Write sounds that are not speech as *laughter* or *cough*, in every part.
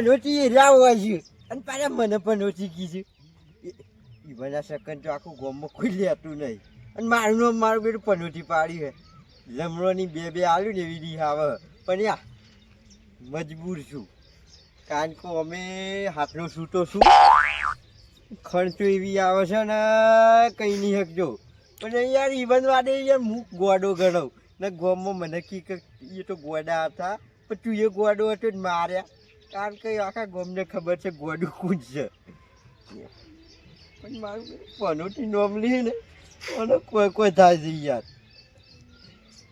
પનોતી રહ્યા હોય છે અને પાછા મને પનોતી કીધું. ઈવાના સકન તો આખું ગોમમાં કોઈ લેતું નહીં. અને મારું નામ મારું બેટું પનોતી પાડ્યું છે. લમણોની બે બે આવ્યું ને એવી રીત આવે. પણ યા, મજબૂર છું. કારણ કે અમે હાથનો છૂટો છું. ખર્ચો એવી આવે છે ને કંઈ નહીં શકજો પણ યાર ઈવન વાડે યાર હું ગોડો ગણાવ. ને ગોમમાં મને કી કે એ તો ગોડા હતા. પણ તું એ ગોડો હતો જ માર્યા. કારણ કે આખા ગોમને ખબર છે ગોડું કોણ છે. પણ મારું પનોટી નોમલી ને અને કોઈ કોઈ થાય છે યાર.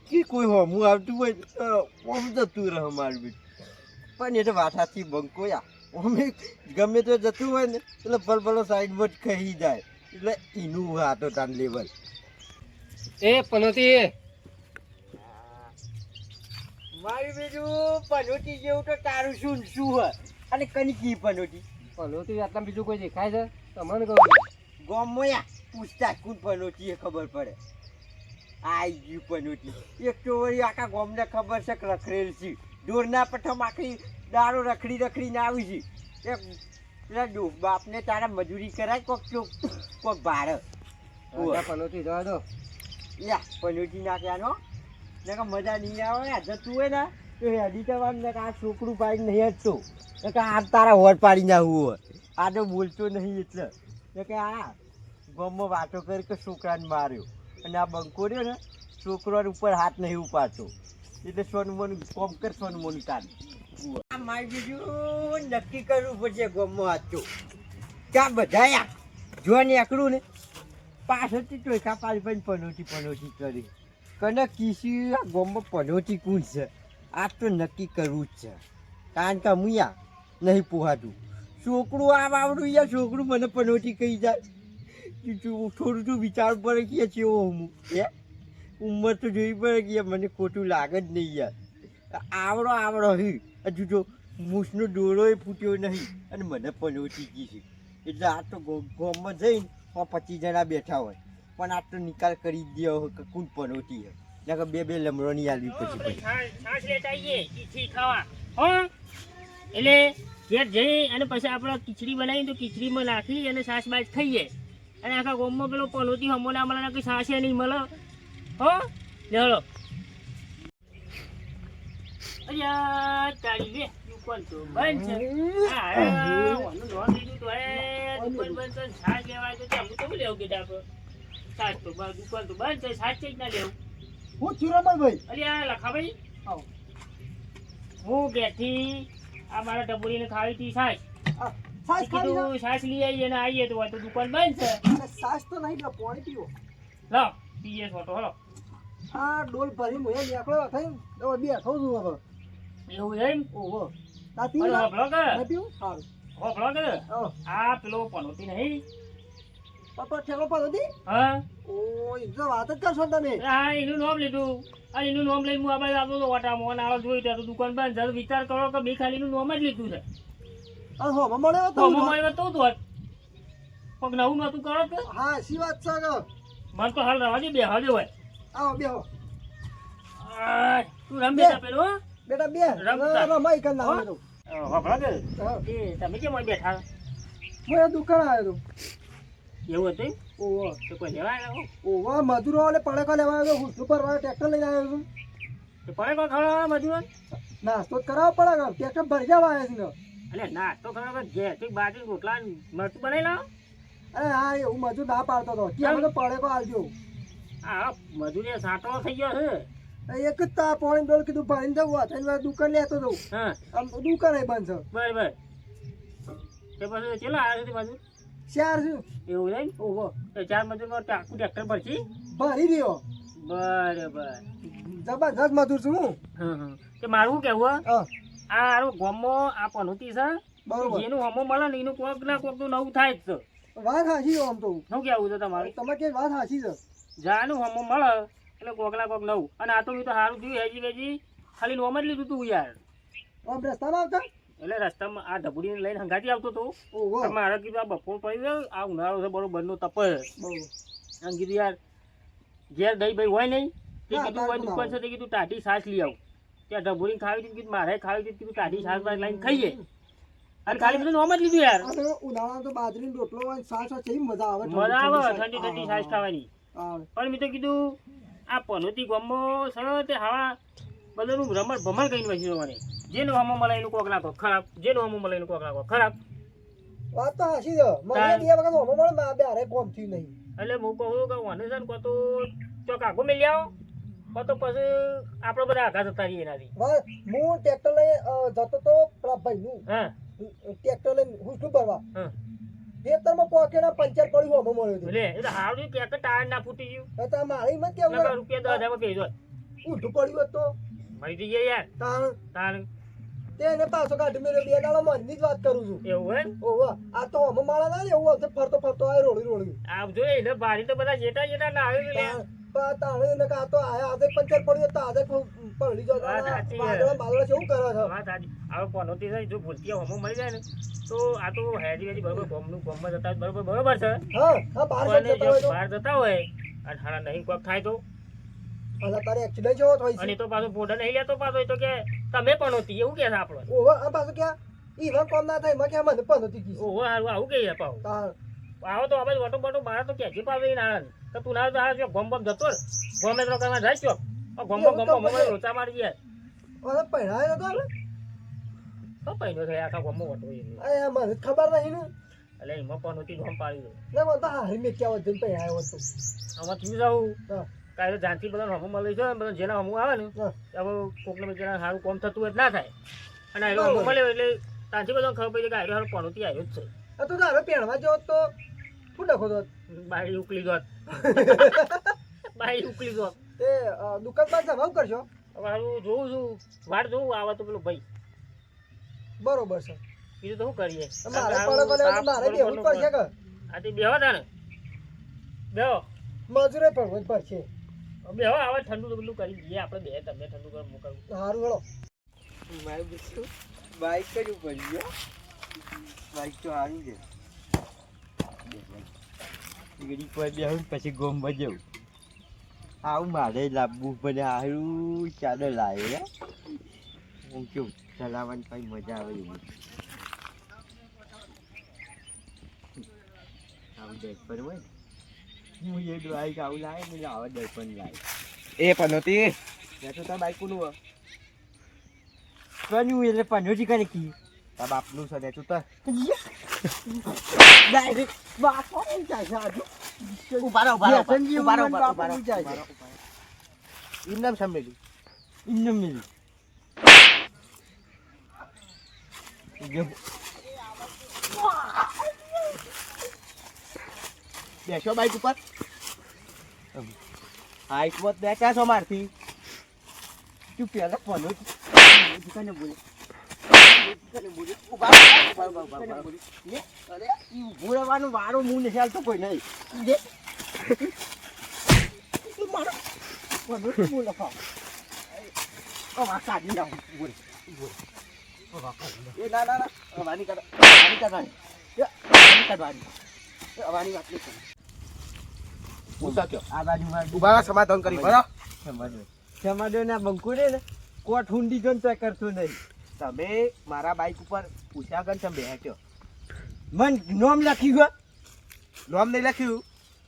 કે કોઈ હોમું આવતું હોય, તો ઓમ જતું રહે મારું બી. પણ એટલે વાઠાથી બંકોયા અમે ગમે તો જતું હોય ને, એટલે ભલ ભલો સાઈડમાં જ કહી જાય. એટલે એનું વાતો તાન લેવલ એ પનોતી મારું બીજું પનોટી જેવું તો તારું શું શું હોય? અને કનકી પનોટી પનોટી આટલા બીજું કોઈ દેખાય છે? તમને કહું ગોમમાં યા પૂછતા કુન પનોટી એ ખબર પડે. આઈ ગયું પનોટી એક તો વળી આખા ગોમને ખબર છે કે રખડેલ છે. દોરના પઠમ આખી દાળો રખડી રખડીને આવી છે. એક પેલા ડો બાપને તારા મજૂરી કરાય કોક ચોક કોક ભાડે. પનોટી જવા દો. યા પનોટી નાખ્યાનો ને મજા નહીં આવે જતું હોય ને, તો હેડી કરવાનું ને આ છોકરું પાડી નહીં હટતો ને કે આ તારા હોટ પાડી નાખવું હોય. આ તો બોલતો નહીં એટલે. ને કે આ ગમમાં વાતો કરી કે છોકરાને માર્યો. અને આ બંકો રહ્યો ને, છોકરા ઉપર હાથ નહીં ઉપાડતો. એટલે સોનું મોનું કોમ કર સોનું મોનું આ મારી બીજું નક્કી કરવું પડશે ગમમાં હાચું ક્યાં બધા યા જો ને એકડું ને, પાછળથી ચોખા પાછી પનોટી પનોટી કરી. કને કિસી આ ગોમમાં પનોટી કુણ છે. આ તો નક્કી કરવું જ છે. કારણ કે હું યા નહીં પોહાતું. છોકરું આ આવડું યાર છોકરું મને પનોટી કહી જાય. તું થોડું વિચાર પડે કે છે હું. હે? ઉંમર તો જોઈ પડે કે મને ખોટું લાગે જ નહીં યાર. આવડો આવડો હી. હજુ જો મૂસનો ડોળો ફૂટ્યો નહીં અને મને પનોટી કી છે એટલે આ તો ગોમમાં જઈને પચીસ જણા બેઠા હોય. પણ આ તો નિકાલ કરી દો કે કુલ પનોટી હે નકર બે બે લમણોની આલવી પછી પછી. એટલે ઘેર જઈ અને પછી આપણે ખીચડી બનાવી તો ખીચડીમાં નાખી અને છાશ બાજ ખાઈએ. અને આખા ગોમમાં પેલો પલોતી હમો મળે કે છાશે નહીં મળે. હો? લે અરે તારી આપણે છાશ તો દુકાન તો બંધ છે છાશ જ ના લેવું. હું ચુરામલ ભાઈ. અલ્યા લખાભાઈ હું ઘેરથી આ મારા ટબુરીને ખાવી હતી સાસ. લઈ આવીએ તો તો દુકાન બંધ છે. સાસ તો નહીં એટલે પાણી પીવો. લો પીએ છો તો હલો. આ ડોલ ભરી મોય નીકળ્યો થઈ છું હવે. એવું એમ? ઓહો. તા પી અરે કે? પીવું? સારું. કે? આ પેલો પનોતી નહીં. પપ્પા ઠેકો પર હતી હા? ઓ ઇજો વાત જ કરશો તમે. હા એનું નામ લીધું. આ એનું નામ લઈને હું આ બાજુ આવતો હતો વાટામાં. જોયું તો દુકાન પર છે વિચાર કરો કે મેં ખાલી નામ જ લીધું છે. આ હો મળે તો તો મમ્મા એવા તો હોત કોક નવું નતું કરો તો હા સી વાત છે કે મને તો હાલ દે બે હાલ હોય. આવો બેહો. તું રમ બેટા પેલો બેટા બે. રમાઈ કર નાખો હો? તો કે હા. તમે કેમ બેઠા? હું દુકાન આવ્યો એવું હતું તો ઓહો તો કોઈ લેવા આવ્યા? ઓહો મજૂરો એટલે પડેકા લેવા આવ્યો હું સુપર વાળા ટ્રેક્ટર લઈને આવ્યો છું. તો પડે કોઈ ખવડાવવા મજૂર નાસ્તો જ કરાવવો પડે ટ્રેક્ટર ભરી જવા આવ્યા છે એટલે નાસ્તો ના તો ખબર બાજુ રોટલા ને મરચું બનાવી લાવો. અરે હા એવું મજૂર ના પાડતો હતો ત્યાં બધો પડેકો આવજો હા મજૂરી સાંટો થઈ ગયો છે. એક જ તા પોણી ડોલ કીધું ભરીને જવું થઈને મારે દુકાન લેતો જવું હા. આમ તો દુકાન બંધ છે. બરાબર. તે પછી ચેલો આવ્યો છે ચાર શું એવું નહીં ઓહો. તો ચાર મજૂર ટાકું ટ્રેક્ટર છે ભરી રહ્યો બરાબર. જબરજસ્ત મજૂર છું હું. હં હં. તે મારું કેવું હા? આ આરો ગોમો આ પનોતી છે બરોબર. જેનું હમો મળે ને એનું કોક ના કોક તો નવું થાય જ છે. વાત હાચી ઓમ આમ તો. શું કેવું છે તમારું? તમે કે વાત હાચી છે. જાનું હમો મળે એટલે કોક ના કોક નવું. અને આ તો મેં તો સારું થયું હેજી વેજી. ખાલી નોમ જ લીધું તું યાર. આમ રસ્તામાં આવતા? એટલે રસ્તામાં આ ઢબુડીને લઈને હંગાતી આવતો હતો મારે કીધું આ બપોર પડી ગયો આ ઉનાળો છે બરોબર નો તપે એમ કીધું યાર ઘેર દહીં ભાઈ હોય નહીં? તે કીધું હોય દુકાન છે. તે કીધું ટાઢી સાસ લઈ આવું. ત્યાં ઢબુરી ખાવી હતી કીધું મારે ખાવી હતી કીધું ટાઢી શાકભાજી લઈને ખાઈએ. અને ખાલી બધું નોમ જ લીધું યાર. ઉનાળા તો બાજરી રોટલો હોય છાશ હોય મજા આવે મજા આવે ઠંડી ઠંડી છાશ. ખાવાની. પણ મેં તો કીધું આ પનોતી ગમો સર તે હવા બધાનું રમણ ભમણ કહીને બેસી મને જેનું હમો મળે એનું કોક નાખો ખરાબ. જેનું હમો મળે એનું કોક નાખો ખરાબ. વાત તો હાસી દો મને બે વખત હોમો મળે મારે બે કોમ થયું નહીં. એટલે હું કહું કે વાને છે ને કો તો આગો મેલી આવો તો પછી આપણે બધા આઘા જતા રહીએ એનાથી. હું ટ્રેક્ટર લઈ જતો તો પ્રભાઈ નું હા ટ્રેક્ટર લઈને હુસલું ભરવા હા. ખેતરમાં પોકેના પંચર પડ્યું હોમો મળ્યો હતું લે એ તો હારું કે ટાયર ના ફૂટી ગયું. તો મારે જ કેવું રૂપિયા દસ કહી ઊંધું પડ્યું હતું મળી જઈએ યાર. તાણ. તાર તેને પાછો કાઢી મેળ્યો બે દાડા મનની જ વાત કરું છું એવું ને? ઓહો આ તો અમે માળા ના એવું આવશે ફરતો ફરતો આ રોળી રોળી આવજો એને ભારી તો બધા જેટા જેટા ના આવે લ્યા. તાણે એને કા તો આયા આજે પંચર પડ્યો તો આજે પડી જો. બાદળા બાદળા કેવું કરે છે વાત સાચી. હવે પનોતી છે, જો ભૂલતી હોમો મળી જાય ને તો આ તો હેડી હેજી બરોબર ગોમનું ગોમમાં જતા બરોબર બરોબર છે હા હા બહાર જતા હોય બહાર જતા હોય અને હારા નહીં કોક થાય તો અલા તારે એક્સિડન્ટ જેવો થાય છે અને તો પાછો ફોટો નહીં લેતો પાછો તો કે તમે પનોતી એવું કે છે આપણો ઓહો આ પાછું ક્યાં? ઈવન કોમ ના થાય એમાં ક્યાં મને પણ હતી કી ઓહો હારું આવું કે પાવ આવો તો આપણે વટો બટો મારે તો ક્યાંથી પાવે ના તો તું ના તો ગોમ બમ જતો. ગોમે તો કરવા જાય ચોક. ગોમ ગોમ ગોમ ગોમ રોચા મારી જાય. અને પહેરાયો તો તો પૈનો થાય આખા ગોમ વટો એ. મને ખબર નહીં ને. એટલે એમાં પનોતી ગોમ પાડી. દે ના મને તો હારી મેં ક્યાં વધુ પહેરાયો હતો. આમાં થયું જાવું? તો જાનથી બધાને હમું મળી છે બધા જેના હમું આવે ને હવે કોકને બિચારા સારું કોમ થતું હોય ના થાય. અને આયરો હમું મળે એટલે ત્યાંથી બધા ખબર પડી કે આયરો હારો પનોતી આવ્યો જ છે. તું તારે પહેરવા જેવો તો શું ડખો તો. બારી ઉકલી દોત *laughs* બારી ઉકલી દોત એ દુકાન દુકાનદાર જવાબ કરશો? હારું જોઉં છું વાટ જોઉં આવે તો પેલો ભાઈ. બરોબર છે. બીજું તો શું કરીએ? મારે પડે તાપ મારે બેહવું જ પડશે કે? આ તે બેહો તાણે. બેહો. મજૂરે પડવું જ પડશે હવે આવે ઠંડુ ઠંડુ કરી દઈએ આપણે બે તમને ઠંડુ કરી મોકલવું. સારું હેલો. મારે બીજું બાઈક કરવું પડ્યું બાઈક તો સારું છે. ગીરી પર બેહું પછી ગોમમાં જવું આવું મારે લાવવું પડે સારું ચાલો લાવે હું. કેવું ચલાવવાની કઈ મજા આવે એવું. આવું પર હોય ને એ બાઈક આવું લાવે ને આવા દર્પણ લાવે એ પનોતી ત્યાં તો તાર બાઈક કોનું બન્યું એટલે પનોતી કરે કી. તાર બાપનું છે ને તું તો ડાયરેક્ટ બાપા જાય ઉંમર ઊભા રહો, બાપાનું જાય છે. ઊભા રહો, ઊભા રહો. એમ નામ સાંભળેલું ઇન્નો મિલી. જો, બેસો બાઈક ઉપર. હાઈટ મત બેઠા છો મારથી. તું પહેલા ફોન દુકાને બોલે. વારો મું નથી હાલતો કોઈ નહીં. મારો બોલે ખાવ. કાઢી નાખું. બોલ, બોલ. એ ના ના ના. હવાની કાઢ કાઢવાની. એ, કાઢવાની. એ, વાત નહીં હું આ બાજુ ઊભા સમાધાન કરી બરાબર? સમાડો સમાડો ના બંકુ રે ને કોટ હુંડી જોન તો કરતો નહીં. તમે મારા બાઈક ઉપર પૂછ્યા ગણ તમે બેઠ્યો મન નોમ લખી ગયો નોમ નહીં લખ્યું.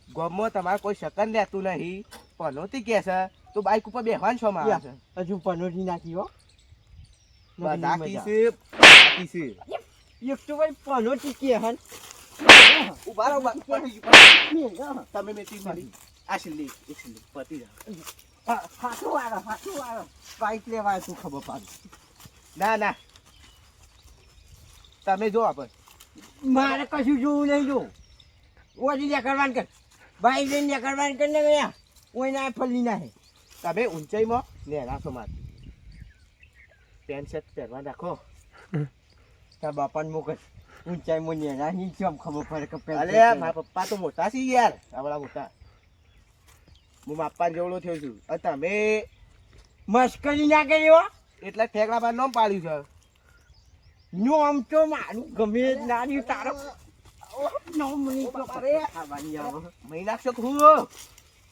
ગોમમાં તમારે કોઈ શકન લેતું નહીં. પનોતી કે છે તો બાઈક ઉપર બેહવાન છો મારા છે. હજુ પનોટી નાખી હો. નાખી બધા એક તો ભાઈ પનોટી કે હન. ઊભા. તમે મેં તીન મારી આ છેલ્લી એક છેલ્લી પતી જાઓ હાથું વાળો હાથું વાળો બાઈક લેવા તું ખબર પાડી ના ના તમે જો આપણે મારે કશું જોવું નહીં જો. ઓછી નીકળવાનું કર. બાઈક લઈને નીકળવાનું કર ને ગયા ઓય ના ફલી ના હે તમે ઊંચાઈમાં નેરા છો મારે. પેન્ટ શર્ટ પહેરવા રાખો. તાર બાપાને મોકલ. ઊંચાઈ માં નેના કેમ ખબર પડે કે પેન્ટ અલે શર્ટ મારા પપ્પા તો મોટા છે યાર આવડા મોટા. હું માપા જેવડો થયો છું. તમે મસ્કરી ના કરી હો એટલા ઠેકડા પર નામ પાડ્યું છે? નો આમ તો મારું ગમે ના રહ્યું તારો મને અરે મહી નાખશો હું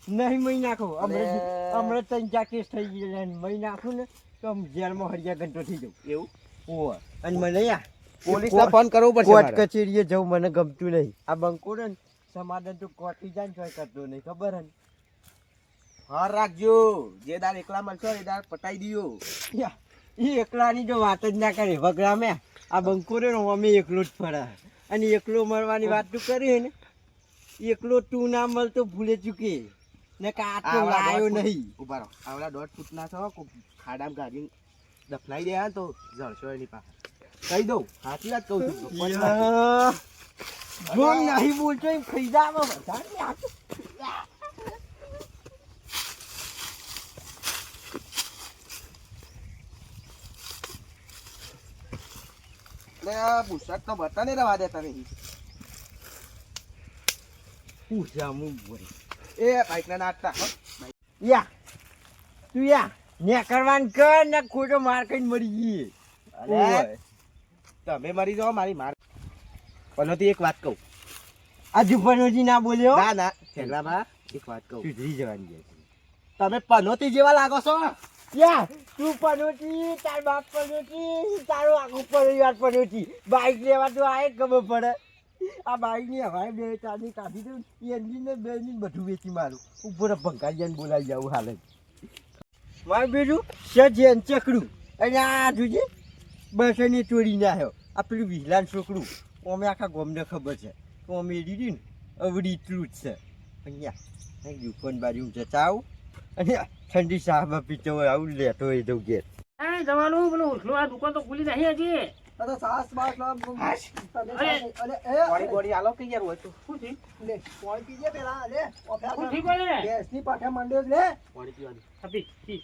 નહીં મહી નાખો. હમણાં અરે. ત્રણ ચાર કેસ થઈ ગયેલા ને મહી નાખું ને તો જેલમાં હરિયા ઘંટો થઈ જાઉં. એવું? ઓ અને મને યા પોલીસને ફોન કરવો પડશે કોર્ટ કચેરીએ જવું મને ગમતું નહીં. આ બંકો ને સમાધાન તો કોર્ટથી જાય જોઈ કરતો નહીં ખબર હે હાર રાખજો. જે દાર એકલા મળશો એ દાર પટાઈ દિયો એ એકલાની જો વાત જ ના કરે વગરામે આ બંકો રે અમે એકલો જ ફરા અને એકલો મળવાની વાત તું કરી ને? એકલો તું ના મળતો ભૂલે ચૂકે. ને કે આ લાયો નહીં. ઊભા રહો. આવડા દોઢ ફૂટના છો ખાડામાં ગાડી દફનાઈ દે તો જળશો એની પાસે. કહી દઉં સાચી વાત કહું છું જો નહીં બોલતો એમ જાવ વધારે આ તો- બતાને રવા દેતા નહીં પૂછ્યા મું બોલ. એ બાઈકના નાખતા હો. યા તું યા ને કરવાનું કર ને ખોટો માર કઈ મરી ગઈ અલે, તમે મરી જાઓ મારી માર. પનોતી એક વાત કહું. આ જુપનોજી ના બોલ્યો? ના ના છેલ્લામાં એક વાત કહું. સુધરી જવાની છે. તમે પનોતી જેવા લાગો છો? યા તું પનોતી તાર બાપ પનોતી તારો આખું પરિવાર પનોતી. બાઈક લેવા તો આ ખબર પડે. આ બાઈકની હવાએ બે ચારની કાઢી દઉં એન્જિન ને બે ની બધું વેચી મારું. ઉપર ભંકારિયાને બોલાવી જાઉં હાલ. મારું બીજું સજેન ચકડું. અને આ જોજે બસ એને ચોરીને આવ્યો આ પેલું વિહલાન છોકરું અમે આખા ગોમને ખબર છે તો અમે દીધી ને અવડી એટલું જ છે. અહીંયા અહીં દુકાન બાજુ જતા આવું અને ઠંડી સાહેબ પીતો હોય આવું લેતો હોય તો ઘેર. જવાનું પેલું ઉઠલું આ દુકાન તો ખુલી નહીં હજી. અરે સાસ બાસ ના અરે. બોડી બોડી આલો કે યાર હોય તો. શું થયું? લે પાણી પીજે પેલા લે કોને રે પાઠે માંડ્યો લે. પીવાની. પી.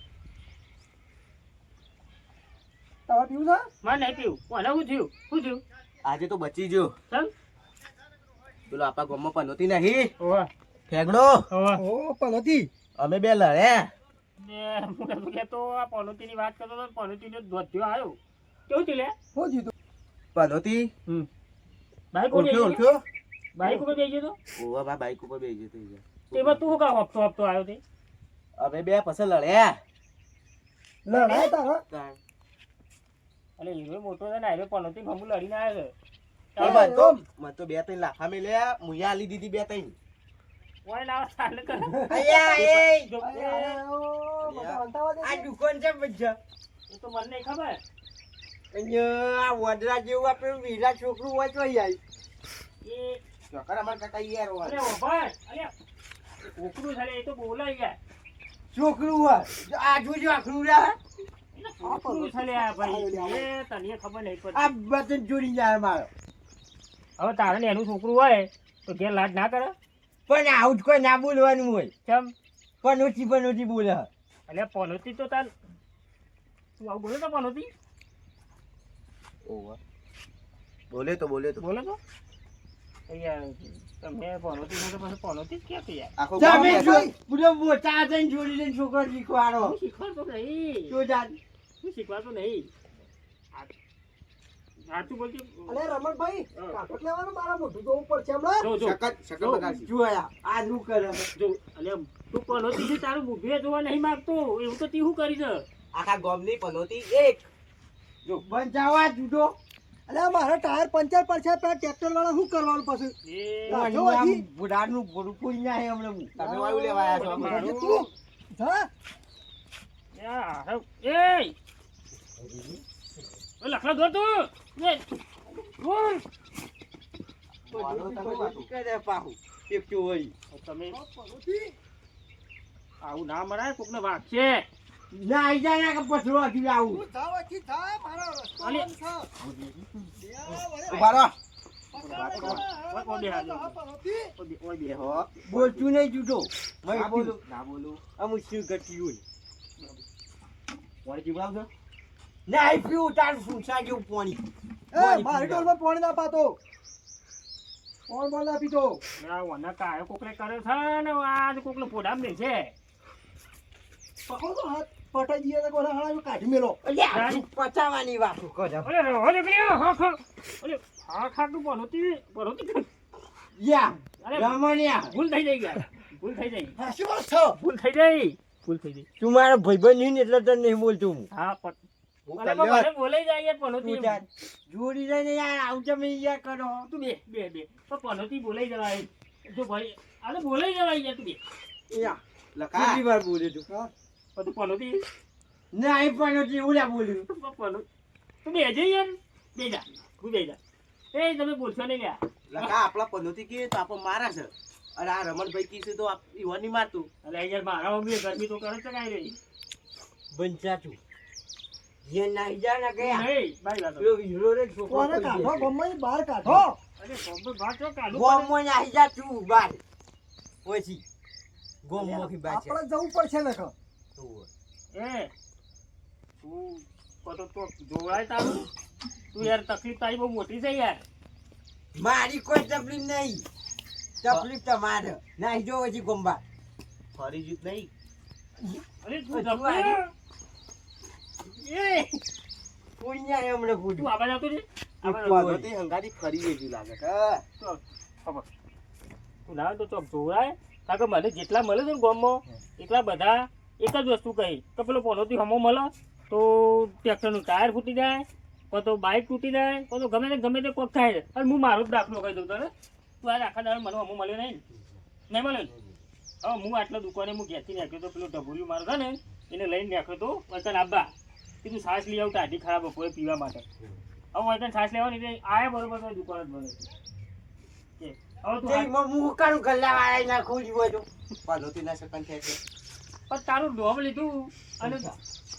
તમારે પીવું છે? મારે નહીં પીવું. મને શું થયું? શું થયું? આજે તો બચી ગયો. ચલ. પેલો આપણા ગામમાં પનોતી નહીં. ઓવા. ફેગડો ઓવા. ઓ પણ હતી અમે બે લડ્યા. ને તો કહેતો આ પનોતીની વાત કરતો તો પનોતીનો ધોત્યો આવ્યો કેવું થયું લે? શું જીતું પનોતી? બાઈક ઉપર ઓળખ્યો બેસી ગયો? ઓળખ્યો? બાઈક ઉપર બેસી તો? ઓવા બા બાઈક ઉપર બેસી તેમાં તું શું હપ્તો હપ્તો આવ્યો તે? અમે બે પછી લડ્યા. લડાય તારા તાણ. લીલો હીરો મોટો છે ને હીરો પનોતી ભમુ લડીને આવ્યો છે. તો મને તો બે ત્રણ લાફા મેલ્યા મુયા આલી દીધી બે ત્રણ. ઓય લાવ ચાલ કર. અયા એ. આ દુકાન છે બજ્જા એ તો મને નહીં ખબર. અહીંયા આ વડરા જેવું આપણે વીરા છોકરું હોય તો અહીં એ. ચોકર અમાર કાકા યાર હોય. અરે ઓભાર અરે છોકરું છે એ તો બોલાય યાર છોકરું હોય. આ જોજો આખરું રા. એટલે છોકરું છે લે આ ભાઈ. એ તને ખબર નહીં પડતી આ બટન ચોરી જાય મારો. હવે તારે ને એનું છોકરું હોય તો ઘેર લાડ ના કરે? પણ આવું જ કોઈ ના બોલવાનું હોય. ચમ પનોતી પનોતી બોલે એટલે પનોતી તો તાર તું આવું બોલે તો પનોતી? ઓવા. બોલે તો બોલે તો. બોલે તો? તમે પનોતી તો પછી પનોતી જ ક્યાંથી યાર. આખો તમે ગામ પૂરો મોટા થઈને જોડી લઈને છોકરો શીખવાડો. શીખવાડો નહીં? હું શીખવાડતો નહીં? સાચું બોલજો. અલે રમણભાઈ હા. મારા મોઢું જોવું પડશે હમણાં? જો જો. આ શું કરે. જો તું પનોતી તારું મુભે જોવા નહીં માંગતો. એવું તો તી શું કરી છે? આખા ગામની પનોતી એક. બંચાવા જુદો. અલે મારા ટાયર પંચર પડશે પેલા ટ્રેક્ટર વાળા શું કરવાનું પછી? એ. હા. જો હજી. ના હે હમણાં તમે વાયુ લેવા આવ્યા છો તું હા! ઓય લખડા ધો તું. આવું ના મરાય કોકને વાગશે ના આઈ જાય ના કે પથરો આવું જા, મારો રસ્તો અલે. બંધ છે. બે વડે ઊભા રહો. પકડ, ઓય, પકડ, ઓય, બે હાથ હા, પનોતી. ઓય બે- ઓય બે. હો. બોલતું નહીં જુદો ના બોલું આ ના બોલું અમુક શું ઘટ્યું વાળી જીવડાવજો. ના આઈ પીવું તારું ફૂંસા જેવું પાણી એ, મારી ડોલમાં પાણી ના પાતો. કોણ પણ ના પીતો. ના ઓના કાયો કોકલે કર્યો છે ને આજ કોકલે પોડામ દે છે. પકડો તો હાથ પટાઈ દઈએ તો કોના હાડા કાઢી મેલો. પચાવવાની વાતો કરે? અરે રો નીકળ્યો હા ખા અરે હા ખા તું પનોતી પનોતી યા અરે રમણિયા. ભૂલ થઈ જઈ ગયા ભૂલ થઈ જઈ હા શું ભૂલ થઈ જઈ ભૂલ થઈ જઈ તું મારા ભાઈબંધ નહીં એટલે તને નહીં બોલતું હું. હા હું જોડી લઈને યાર આવું તમે યાર કરો. તું બે બે બે. તો પનોતી બોલાઈ જવાય. જો ભાઈ આને બોલાઈ જવાય યાર તું બે. યા લખા. કેટલી વાર બોલ્યો તું હા. પણ પનોતી? ના ના બોલ્યું તું પનો તું બે જઈ યાર. બે જા. તું બે જા. એ તમે બોલશો નહીં લ્યા. લખા આપણા પનોતી કે તો આપણે મારા છે. અરે આ રમણભાઈ કીધું તો આપ- ઈવન નહીં મારતું અરે યાર મારા મમ્મી ગરમી તો કરે છે કાંઈ રહી બંચા તું. જે ને નહીં રે છોકરો કોને કાઢો. બહાર કાઢો. અરે તો કાઢું ગોમમાં નાઈ જા તું બાર. પછી ગોમમાંથી બાચા આપણે જવું પડશે ને એ તું કતો તો જોવાય તારું. તું યાર તકલીફ તારી બહુ મોટી છે યાર. મારી કોઈ તકલીફ નહીં. તકલીફ તમારે. નાઈ જો પછી ગોમબા ફરી જ નહીં. અરે તું એ પુણ્યા એમણે તું પૂછ્યું આવા જતો છે આવા તું જતો. પનોતી હંગાથી ફરી જેવી લાગે ખબર તું ના તો ચોક જોવડાય કારણ કે મને જેટલા મળે છે ને ગામમાં એટલા બધા એક જ વસ્તુ કહી. કે પેલો પોલોથી હમો મળે તો ટ્રેક્ટરનું ટાયર ફૂટી જાય કાં તો બાઇક તૂટી જાય કાં તો ગમે તે ગમે તે કોક થાય. અને હું મારો જ દાખલો કહી દઉં તને. તું આ આખા દાડો મને હમો મળ્યો નહીં. નહીં મળ્યો? હવે હું આટલા દુકાને હું ઘેરથી નાખ્યો તો પેલો ઢબુલિયું મારો છે ને એને લઈને નાખ્યો તો વચન આબા કીધું છાશ લઈ આવું ટાઢી ખરાબ બપોરે પીવા માટે. હવે વતન છાશ લેવાની એટલે આયા બરોબર તો દુકાન જ કે હવે તું તેમાં મું ગલ્લા વાળા નાખું જ હોય તો ના સકન થાય છે. પણ તારું નોમ લીધું અને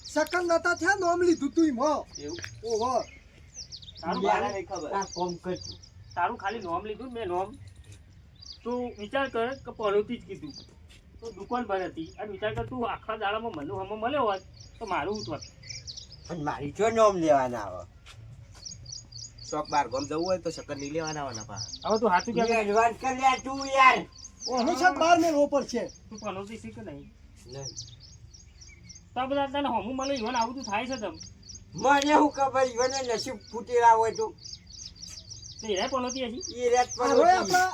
સકન નતા થયા નોમ લીધું તું મો. એવું? ઓહો. તારું ખાલી- નહીં ખબર. આ કોમ કર તારું ખાલી નોમ લીધું મેં નોમ. તું વિચાર કર કે પનોતી જ કીધું. તો દુકાન બંધ હતી અને વિચાર કર તું આખા દાડામાં મને હમો મળ્યો હોત તો મારું ઉઠવત પણ મારી જો નોમ લેવાના આવે. શોખ બાર ગોમ જવું હોય તો શક્કર નહીં લેવાના આવવાના પા હવે તું સાચું કે એડવાન્સ કરી લે તું યાર. ઓહો છે બાર મેળવો છે તું પનોતી શીખ નહીં? નહીં. તો બધા તને હમું મળે ઈવન આવું તું થાય છે તમ. મને હું ખબર ઈવન નસીબ ફૂટેલા હોય તો. તો એને પનોતી હજી? એ રાત આ પર હવે આપણા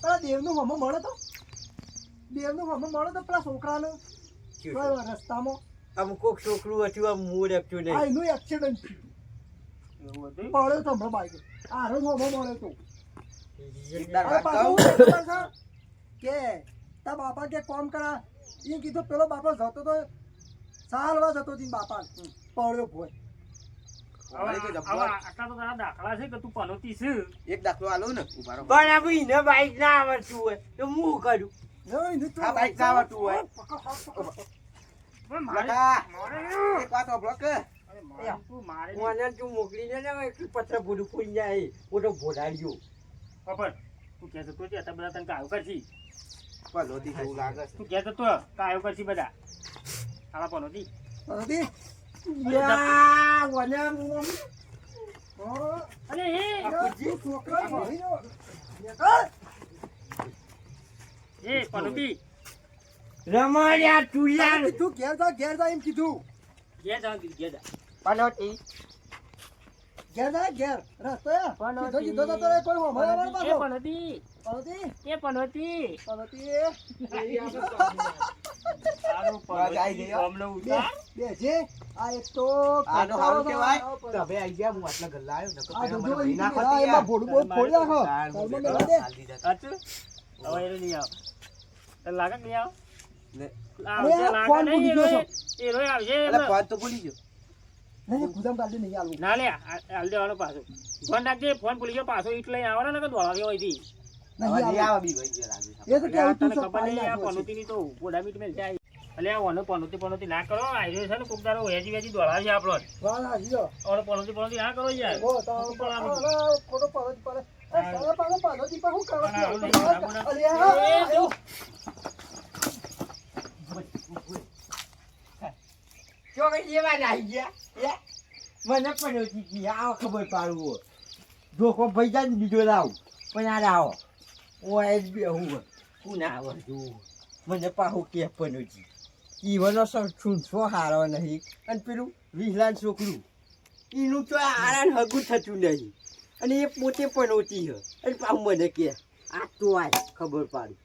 પેલા દેવનું હમો મળે તો? દેવનું હમો મળે તો પેલા છોકરાને? કયો રસ્તામાં? આમ કોક છોકરું હતું આમ મૂળ આપતું આ નહીં એનું એક્સિડન્ટ હતું? પડ્યો તો હમણાં બાઈક. આરો રોજ હમો મળે તો? કે તા બાપા કે કોમ કરા. એ કીધું પેલો બાપા જતો તો સાલવા જતો હતી બાપા પડ્યો ભોય. હવે વળી કે હવે જબ્બર. આટલા તો દાખલા છે કે તું પનોતી છે? એક દાખલો આલો ને પણ આ બાઈક ના આવડતું હોય તો હું કરું? આ બાઈક ના આવડતું હોય. એક વાત સાંભળો કે અરે તું નહીં. મને તું પત્ર પૂરું જાય કહેતો તો ત્યાં બધા તને કાયો કરશી. પલોતી જેવું લાગે તું કહેતો તો કાયો કરશી બધા? યા વને મું હા, અરે એ તું છોકરા ભણી લો. નીકળ. એ પનોતી રમાડ્યા તું યાર કીધું ઘેર જા ઘેર જા એમ કીધું. ઘેર જા ઘેર જા પનોતી ઘેર જા ઘેર. રસ્તો. પણ કીધો કીધો તો તારે કોઈ હો. મારા એ પાછો. પનોતી પનોતી, એ. હાલ હવે એને નહીં આવ. લાગે નહીં આવ. લાગે ફોન ભૂલી ગયો એરોય- એરોય આવશે અલા, એમને. ફોન તો ભૂલી ગયો. નહીં ગુદામ કાઢી નહીં આલવું. ના લે આ- હાલ દેવાનો પાછો. ફોન રાખજે ફોન ભૂલી ગયો પાછો ઈટ લઈને આવવાનો ને દોડાવ્યો પનોતી પનોતી ના કરો આયરો છે ને કોક દાડો વેજી વેજી દોડાવશે. ઓનો પનોતી પનોતી ના કરો યાર. ખોટો પાડો પડે. એ સાલા પાડો પાડો થી પણ હું કરવા ના, ગયો? નહીં, ના, બોલા. અરે, આ, એ, આ, તું. કઈ જેવા નાઈ ગયા મને મને ઓછી કી આવો ખબર પાડવું હોય. ધોકો ભાઈ જાય ને બીજો લાવ. પણ આ લાવો ઓય જ બેહું હોય. હું ના આવડતું મને પાહું કે પણ ઓછી ઈવનો છૂંછો હારો નહીં. અને પેલું વિહલાન છોકરું. એનું તો આરાન હગું થતું નહીં. અને એ પોતે પણ ઓછી હ અને પાહું મને કે, આ તો આય, ખબર પાડું.